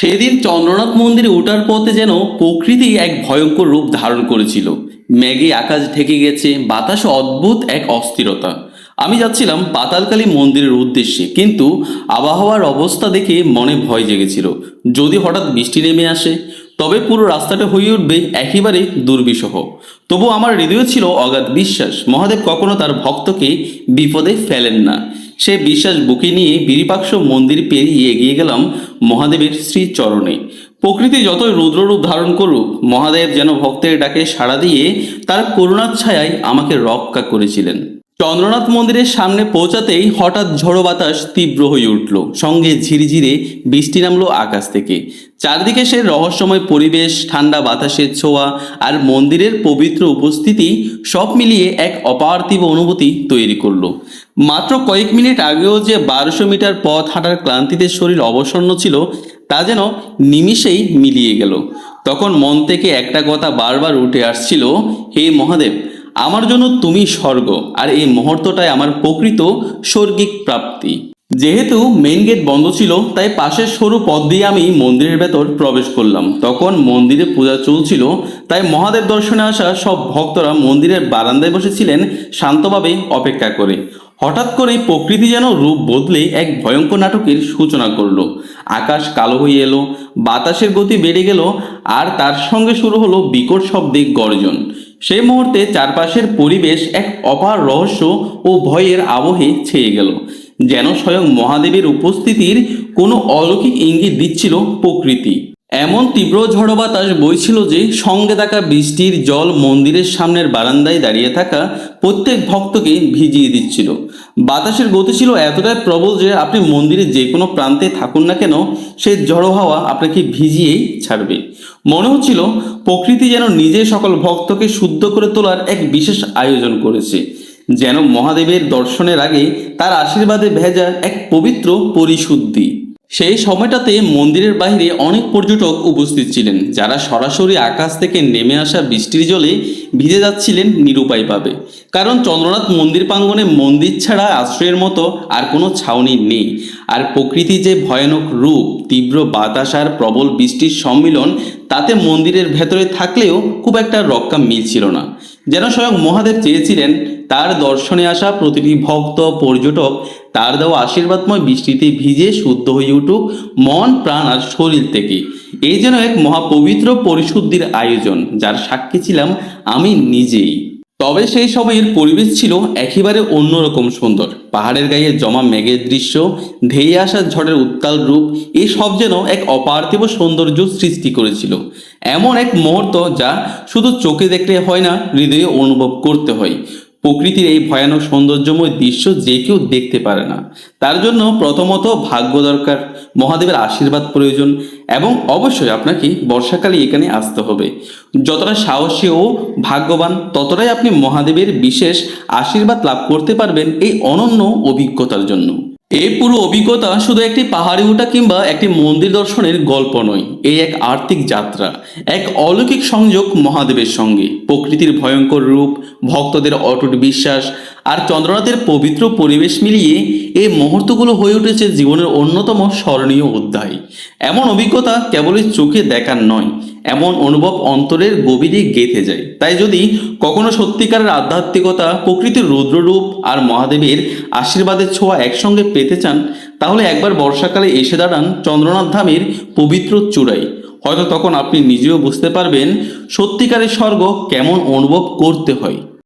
সেদিন চন্দ্রনাথ মন্দিরে ওঠার পথে যেন প্রকৃতি এক ভয়ঙ্কর রূপ ধারণ করেছিল। ম্যাগে আকাশ ঢেকে গেছে, বাতাসে অদ্ভুত এক অস্থিরতা। আমি যাচ্ছিলাম পাতালকালী মন্দিরের উদ্দেশ্যে, কিন্তু আবহাওয়ার অবস্থা দেখে মনে ভয় জেগেছিল। যদি হঠাৎ বৃষ্টি নেমে আসে, তবে পুরো রাস্তাটা হয়ে উঠবে একেবারে দুর্বিষহ। তবু আমার হৃদয় ছিল অগাধ বিশ্বাস। মহাদেব কখনো তার ভক্তকে বিপদে ফেলেন না। সে বিশ্বাস বুকে নিয়ে বিরিপাক্ষ মন্দির পেরিয়ে এগিয়ে গেলাম মহাদেবের শ্রীচরণে। প্রকৃতি যতই রুদ্ররূপ ধারণ করুক, মহাদেব যেন ভক্তের ডাকে সাড়া দিয়ে তার করুণার ছায়ায় আমাকে রক্ষা করেছিলেন। চন্দ্রনাথ মন্দিরের সামনে পৌঁছাতেই হঠাৎ ঝড়ো বাতাস তীব্র হয়ে উঠল। সঙ্গে ঝিরিঝিরে বৃষ্টি নামলো আকাশ থেকে। চারদিকে সে রহস্যময় পরিবেশ, ঠান্ডা বাতাসের ছোঁয়া আর মন্দিরের পবিত্র উপস্থিতি সব মিলিয়ে এক অপার্থিব অনুভূতি তৈরি করল। মাত্র কয়েক মিনিট আগেও যে বারোশো মিটার পথ হাঁটার ক্লান্তিতে শরীর অবসন্ন ছিল, তা যেন নিমিষেই মিলিয়ে গেল। তখন মন থেকে একটা কথা বারবার উঠে আসছিল, হে মহাদেব আমার জন্য তুমি স্বর্গ, আর এই মুহূর্তটাই আমার প্রকৃত স্বর্গিক প্রাপ্তি। যেহেতু মেন গেট বন্ধ ছিল, তাই পাশের সরু পথ দিয়ে আমি মন্দিরের ভেতর প্রবেশ করলাম। তখন মন্দিরে পূজা চলছিল, তাই মহাদেব দর্শনে আসা সব ভক্তরা মন্দিরের বারান্দায় বসেছিলেন শান্তভাবে অপেক্ষা করে। হঠাৎ করে প্রকৃতি যেন রূপ বদলে এক ভয়ঙ্কর নাটকের সূচনা করল। আকাশ কালো হয়ে এলো, বাতাসের গতি বেড়ে গেল, আর তার সঙ্গে শুরু হলো বিকট শব্দে গর্জন। সেই মুহূর্তে চারপাশের পরিবেশ এক অপার রহস্য ও ভয়ের আবহে ছেয়ে গেল, যেন স্বয়ং মহাদেবের উপস্থিতির কোনো অলৌকিক ইঙ্গিত দিচ্ছিল প্রকৃতি। এমন তীব্র ঝড় বাতাস বইছিল যে সঙ্গে থাকা বৃষ্টির জল মন্দিরের সামনের বারান্দায় দাঁড়িয়ে থাকা প্রত্যেক ভক্তকে ভিজিয়ে দিচ্ছিল। বাতাসের গতি ছিল এতটাই প্রবল যে আপনি মন্দিরের যে কোনো প্রান্তে থাকুন না কেন, সে ঝড়ো হাওয়া আপনাকে ভিজিয়েই ছাড়বে। মনে হচ্ছিল প্রকৃতি যেন নিজে সকল ভক্তকে শুদ্ধ করে তোলার এক বিশেষ আয়োজন করেছে, যেন মহাদেবের দর্শনের আগে তার আশীর্বাদে ভেজা এক পবিত্র পরিশুদ্ধি। সেই সময়টাতে মন্দিরের বাইরে অনেক পর্যটক উপস্থিত ছিলেন, যারা সরাসরি আকাশ থেকে নেমে আসা বৃষ্টির জলে ভিজে যাচ্ছিলেন নিরুপায়ভাবে। কারণ চন্দ্রনাথ মন্দির প্রাঙ্গনে মন্দির ছাড়া আশ্রয়ের মতো আর কোনো ছাউনি নেই। আর প্রকৃতি যে ভয়ানক রূপ, তীব্র বাতাস আর প্রবল বৃষ্টির সম্মিলন তাতে মন্দিরের ভেতরে থাকলেও খুব একটা রক্ষা মিলছিল না। যেন স্বয়ং মহাদেব চেয়েছিলেন, তার দর্শনে আসা প্রতিটি ভক্ত, পর্যটক, তার দেওয়া আশীর্বাদময় বৃষ্টিতে ভিজে শুদ্ধ হয়ে উঠুক মন, প্রাণ আর শরীর থেকে। এই যেন এক মহাপবিত্র পরিশুদ্ধির আয়োজন, যার সাক্ষী ছিলাম আমি নিজেই। তবে সেই সময়ের পরিবেশ ছিল একেবারে অন্যরকম সুন্দর। পাহাড়ের গায়ে জমা মেঘের দৃশ্য, ধেয়ে আসার ঝড়ের উত্তাল রূপ এই সব যেন এক অপার্থিব সৌন্দর্য সৃষ্টি করেছিল। এমন এক মুহূর্ত যা শুধু চোখে দেখলে হয় না, হৃদয়ে অনুভব করতে হয়। প্রকৃতির এই ভয়ানক সৌন্দর্যময় দৃশ্য যে কেউ দেখতে পারে না। তার জন্য প্রথমত ভাগ্য দরকার, মহাদেবের আশীর্বাদ প্রয়োজন এবং অবশ্যই আপনাকে বর্ষাকালে এখানে আসতে হবে। যতটা সাহসী ও ভাগ্যবান, ততটাই আপনি মহাদেবের বিশেষ আশীর্বাদ লাভ করতে পারবেন এই অনন্য অভিজ্ঞতার জন্য। এই পুরো অভিজ্ঞতা শুধু একটি পাহাড়ি ওঠা কিংবা একটি মন্দির দর্শনের গল্প নয়, এই এক আর্থিক যাত্রা, এক অলৌকিক সংযোগ মহাদেবের সঙ্গে। প্রকৃতির ভয়ঙ্কর রূপ, ভক্তদের অটুট বিশ্বাস আর চন্দ্রনাথের পবিত্র পরিবেশ মিলিয়ে এই মুহূর্তগুলো হয়ে উঠেছে জীবনের অন্যতম স্মরণীয় অধ্যায়। এমন অভিজ্ঞতা কেবলই চোখে দেখার নয় এমন অনুভব অন্তরের গভীরে গেঁথে যায়। তাই যদি কখনো সত্যিকারের আধ্যাত্মিকতা, প্রকৃতির রুদ্ররূপ আর মহাদেবের আশীর্বাদের ছোঁয়া একসঙ্গে পেতে চান, তাহলে একবার বর্ষাকালে এসে দাঁড়ান চন্দ্রনাথ ধামের পবিত্র চূড়াই হয়তো তখন আপনি নিজেও বুঝতে পারবেন সত্যিকারের স্বর্গ কেমন অনুভব করতে হয়।